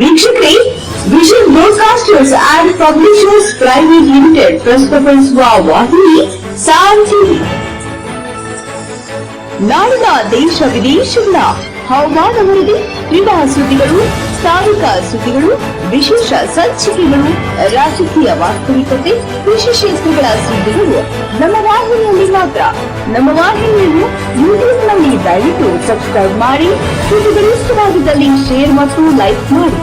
ವೀಕ್ಷಕರೇ vision broadcasters and publishers private limited ಪ್ರಸ್ತುತಪಡಿಸುವ ವಾಹಿನಿ ಸಾಂಚಿ ನಾಡಿನ ದೇಶ ವಿದೇಶಗಳ ಹವಾಮಾನ ವರದಿ ಕ್ರೀಡಾ ಸುದ್ದಿಗಳು, ಸ್ಥಾನಿಕ ಸುದ್ದಿಗಳು, ವಿಶೇಷ ಸಂಚಿಕೆಗಳು, ರಾಜಕೀಯ ವಾಸ್ತವಿಕತೆ ವಿಶೇಷಗಳ ಸುದ್ದಿಗಳು ನಮ್ಮ ವಾಹಿನಿಯಲ್ಲಿ ಮಾತ್ರ. ನಮ್ಮ ವಾಹಿನಿಯನ್ನು ದಯವಿಟ್ಟು ಸಬ್ಸ್ಕ್ರೈಬ್ ಮಾಡಿ, ಸುದ್ದಿಗಳು ಇಷ್ಟವಾಗಿದ್ದಲ್ಲಿ ಶೇರ್ ಮತ್ತು ಲೈಕ್ ಮಾಡಿ.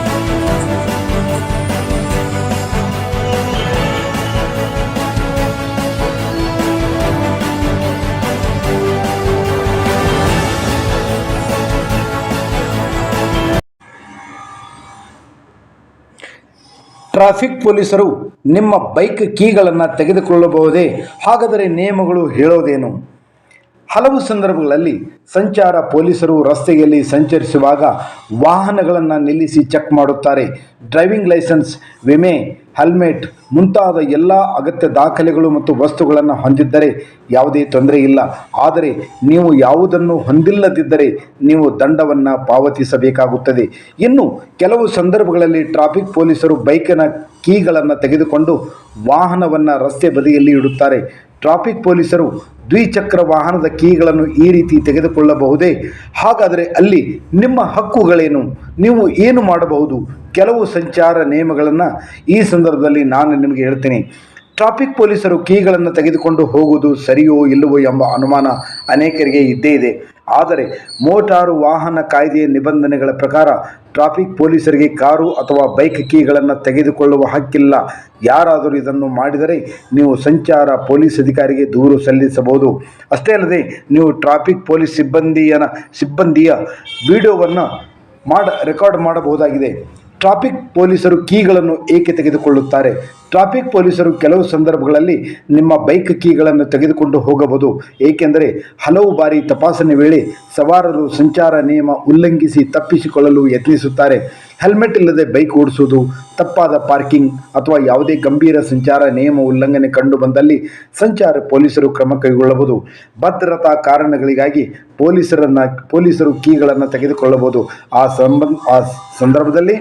ಟ್ರಾಫಿಕ್ ಪೊಲೀಸರು ನಿಮ್ಮ ಬೈಕ್ ಕೀಗಳನ್ನು ತೆಗೆದುಕೊಳ್ಳಬಹುದೇ? ಹಾಗಾದರೆ ನಿಯಮಗಳು ಹೇಳೋದೇನು? ಹಲವು ಸಂದರ್ಭಗಳಲ್ಲಿ ಸಂಚಾರ ಪೊಲೀಸರು ರಸ್ತೆಯಲ್ಲಿ ಸಂಚರಿಸುವಾಗ ವಾಹನಗಳನ್ನು ನಿಲ್ಲಿಸಿ ಚೆಕ್ ಮಾಡುತ್ತಾರೆ. ಡ್ರೈವಿಂಗ್ ಲೈಸೆನ್ಸ್, ವಿಮೆ, ಹೆಲ್ಮೆಟ್ ಮುಂತಾದ ಎಲ್ಲ ಅಗತ್ಯ ದಾಖಲೆಗಳು ಮತ್ತು ವಸ್ತುಗಳನ್ನು ಹೊಂದಿದ್ದರೆ ಯಾವುದೇ ತೊಂದರೆ ಇಲ್ಲ. ಆದರೆ ನೀವು ಯಾವುದನ್ನು ಹೊಂದಿಲ್ಲದಿದ್ದರೆ ನೀವು ದಂಡವನ್ನು ಪಾವತಿಸಬೇಕಾಗುತ್ತದೆ. ಇನ್ನು ಕೆಲವು ಸಂದರ್ಭಗಳಲ್ಲಿ ಟ್ರಾಫಿಕ್ ಪೊಲೀಸರು ಬೈಕಿನ ಕೀಗಳನ್ನು ತೆಗೆದುಕೊಂಡು ವಾಹನವನ್ನು ರಸ್ತೆ ಬದಿಯಲ್ಲಿ ಇಡುತ್ತಾರೆ. ಟ್ರಾಫಿಕ್ ಪೊಲೀಸರು ದ್ವಿಚಕ್ರ ವಾಹನದ ಕೀಗಳನ್ನು ಈ ರೀತಿ ತೆಗೆದುಕೊಳ್ಳಬಹುದೇ? ಹಾಗಾದರೆ ಅಲ್ಲಿ ನಿಮ್ಮ ಹಕ್ಕುಗಳೇನು? ನೀವು ಏನು ಮಾಡಬಹುದು? ಕೆಲವು ಸಂಚಾರ ನಿಯಮಗಳನ್ನು ಈ ಸಂದರ್ಭದಲ್ಲಿ ನಾನು ನಿಮಗೆ ಹೇಳ್ತೀನಿ. ಟ್ರಾಫಿಕ್ ಪೊಲೀಸರು ಕೀಗಳನ್ನು ತೆಗೆದುಕೊಂಡು ಹೋಗುವುದು ಸರಿಯೋ ಇಲ್ಲವೋ ಎಂಬ ಅನುಮಾನ ಅನೇಕರಿಗೆ ಇದ್ದೇ ಇದೆ. ಆದರೆ ಮೋಟಾರು ವಾಹನ ಕಾಯ್ದೆಯ ನಿಬಂಧನೆಗಳ ಪ್ರಕಾರ ಟ್ರಾಫಿಕ್ ಪೊಲೀಸರಿಗೆ ಕಾರು ಅಥವಾ ಬೈಕ್ ಕೀಗಳನ್ನು ತೆಗೆದುಕೊಳ್ಳುವ ಹಕ್ಕಿಲ್ಲ. ಯಾರಾದರೂ ಇದನ್ನು ಮಾಡಿದರೆ ನೀವು ಸಂಚಾರ ಪೊಲೀಸ್ ಅಧಿಕಾರಿಗೆ ದೂರು ಸಲ್ಲಿಸಬಹುದು. ಅಷ್ಟೇ ಅಲ್ಲದೆ ನೀವು ಟ್ರಾಫಿಕ್ ಪೊಲೀಸ್ ಸಿಬ್ಬಂದಿಯನ ಸಿಬ್ಬಂದಿಯ ವಿಡಿಯೋವನ್ನು ಮಾಡ ರೆಕಾರ್ಡ್ ಮಾಡಬಹುದಾಗಿದೆ. ಟ್ರಾಫಿಕ್ ಪೊಲೀಸರು ಕೀಗಳನ್ನು ಏಕೆ ತೆಗೆದುಕೊಳ್ಳುತ್ತಾರೆ? ಟ್ರಾಫಿಕ್ ಪೊಲೀಸರು ಕೆಲವು ಸಂದರ್ಭಗಳಲ್ಲಿ ನಿಮ್ಮ ಬೈಕ್ ಕೀಗಳನ್ನು ತೆಗೆದುಕೊಂಡು ಹೋಗಬಹುದು. ಏಕೆಂದರೆ ಹಲವು ಬಾರಿ ತಪಾಸಣೆ ವೇಳೆ ಸವಾರರು ಸಂಚಾರ ನಿಯಮ ಉಲ್ಲಂಘಿಸಿ ತಪ್ಪಿಸಿಕೊಳ್ಳಲು ಯತ್ನಿಸುತ್ತಾರೆ. ಹೆಲ್ಮೆಟ್ ಇಲ್ಲದೆ ಬೈಕ್ ಓಡಿಸುವುದು ತಪ್ಪಾದ ಪಾರ್ಕಿಂಗ್ ಅಥವಾ ಯಾವುದೇ ಗಂಭೀರ ಸಂಚಾರ ನಿಯಮ ಉಲ್ಲಂಘನೆ ಕಂಡು ಬಂದಲ್ಲಿ ಸಂಚಾರ ಪೊಲೀಸರು ಕ್ರಮ ಕೈಗೊಳ್ಳಬಹುದು. ಭದ್ರತಾ ಕಾರಣಗಳಿಗಾಗಿ ಪೊಲೀಸರನ್ನು ಪೊಲೀಸರು ಕೀಗಳನ್ನು ತೆಗೆದುಕೊಳ್ಳಬಹುದು. ಆ ಸಂಬಂಧ ಆ ಸಂದರ್ಭದಲ್ಲಿ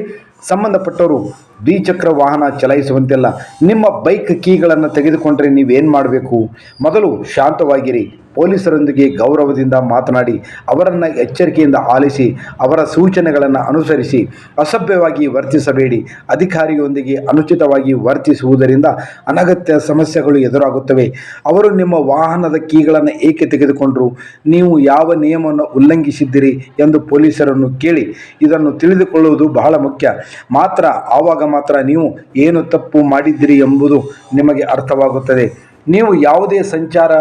ಸಂಬಂಧಪಟ್ಟವರು ದ್ವಿಚಕ್ರ ವಾಹನ ಚಲಾಯಿಸುವಂತಿಲ್ಲ ನಿಮ್ಮ ಬೈಕ್ ಕೀಗಳನ್ನು ತೆಗೆದುಕೊಂಡರೆ ನೀವೇನು ಮಾಡಬೇಕು? ಮೊದಲು ಶಾಂತವಾಗಿರಿ. ಪೊಲೀಸರೊಂದಿಗೆ ಗೌರವದಿಂದ ಮಾತನಾಡಿ ಅವರನ್ನು ಎಚ್ಚರಿಕೆಯಿಂದ ಆಲಿಸಿ, ಅವರ ಸೂಚನೆಗಳನ್ನು ಅನುಸರಿಸಿ, ಅಸಭ್ಯವಾಗಿ ವರ್ತಿಸಬೇಡಿ. ಅಧಿಕಾರಿಯೊಂದಿಗೆ ಅನುಚಿತವಾಗಿ ವರ್ತಿಸುವುದರಿಂದ ಅನಗತ್ಯ ಸಮಸ್ಯೆಗಳು ಎದುರಾಗುತ್ತವೆ. ಅವರು ನಿಮ್ಮ ವಾಹನದ ಕೀಗಳನ್ನು ಏಕೆ ತೆಗೆದುಕೊಂಡರು? ನೀವು ಯಾವ ನಿಯಮವನ್ನು ಉಲ್ಲಂಘಿಸಿದ್ದೀರಿ ಎಂದು ಪೊಲೀಸರನ್ನು ಕೇಳಿ, ಇದನ್ನು ತಿಳಿದುಕೊಳ್ಳುವುದು ಬಹಳ ಮುಖ್ಯ. ಮಾತ್ರ, ಆವಾಗ ಮಾತ್ರ ನೀವು ಏನು ತಪ್ಪು ಮಾಡಿದ್ದೀರಿ ಎಂಬುದು ನಿಮಗೆ ಅರ್ಥವಾಗುತ್ತದೆ. ನೀವು ಯಾವುದೇ ಸಂಚಾರ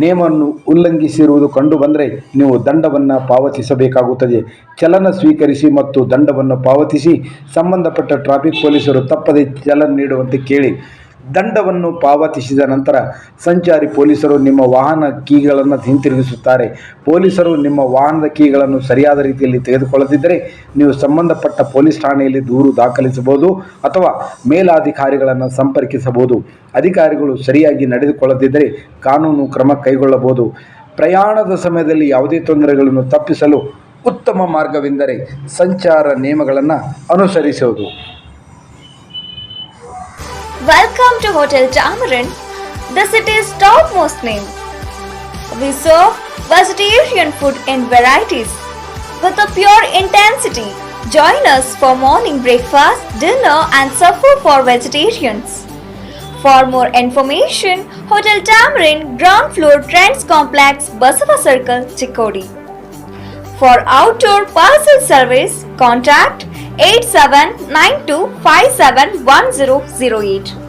ನಿಯಮವನ್ನು ಉಲ್ಲಂಘಿಸಿರುವುದು ಕಂಡುಬಂದರೆ ನೀವು ದಂಡವನ್ನು ಪಾವತಿಸಬೇಕಾಗುತ್ತದೆ. ಚಲನ ಸ್ವೀಕರಿಸಿ ಮತ್ತು ದಂಡವನ್ನು ಪಾವತಿಸಿ. ಸಂಬಂಧಪಟ್ಟ ಟ್ರಾಫಿಕ್ ಪೊಲೀಸರು ತಪ್ಪದೆ ಚಲನ್ ನೀಡುವಂತೆ ಕೇಳಿ. ದಂಡವನ್ನು ಪಾವತಿಸಿದ ನಂತರ ಸಂಚಾರಿ ಪೊಲೀಸರು ನಿಮ್ಮ ವಾಹನ ಕೀಗಳನ್ನು ಹಿಂತಿರುಗಿಸುತ್ತಾರೆ. ಪೊಲೀಸರು ನಿಮ್ಮ ವಾಹನದ ಕೀಗಳನ್ನು ಸರಿಯಾದ ರೀತಿಯಲ್ಲಿ ತೆಗೆದುಕೊಳ್ಳದಿದ್ದರೆ ನೀವು ಸಂಬಂಧಪಟ್ಟ ಪೊಲೀಸ್ ಠಾಣೆಯಲ್ಲಿ ದೂರು ದಾಖಲಿಸಬಹುದು ಅಥವಾ ಮೇಲಾಧಿಕಾರಿಗಳನ್ನು ಸಂಪರ್ಕಿಸಬಹುದು. ಅಧಿಕಾರಿಗಳು ಸರಿಯಾಗಿ ನಡೆದುಕೊಳ್ಳದಿದ್ದರೆ ಕಾನೂನು ಕ್ರಮ ಕೈಗೊಳ್ಳಬಹುದು. ಪ್ರಯಾಣದ ಸಮಯದಲ್ಲಿ ಯಾವುದೇ ತೊಂದರೆಗಳನ್ನು ತಪ್ಪಿಸಲು ಉತ್ತಮ ಮಾರ್ಗವೆಂದರೆ ಸಂಚಾರ ನಿಯಮಗಳನ್ನು ಅನುಸರಿಸುವುದು. Welcome to Hotel Tamarin, the city's topmost name. We serve vegetarian food in varieties with a pure intensity. Join us for morning breakfast, dinner, and supper for vegetarians. For more information, Hotel Tamarin, ground floor Trends Complex, Basava Circle, Chikodi. For outdoor parcel service, contact 8792571008.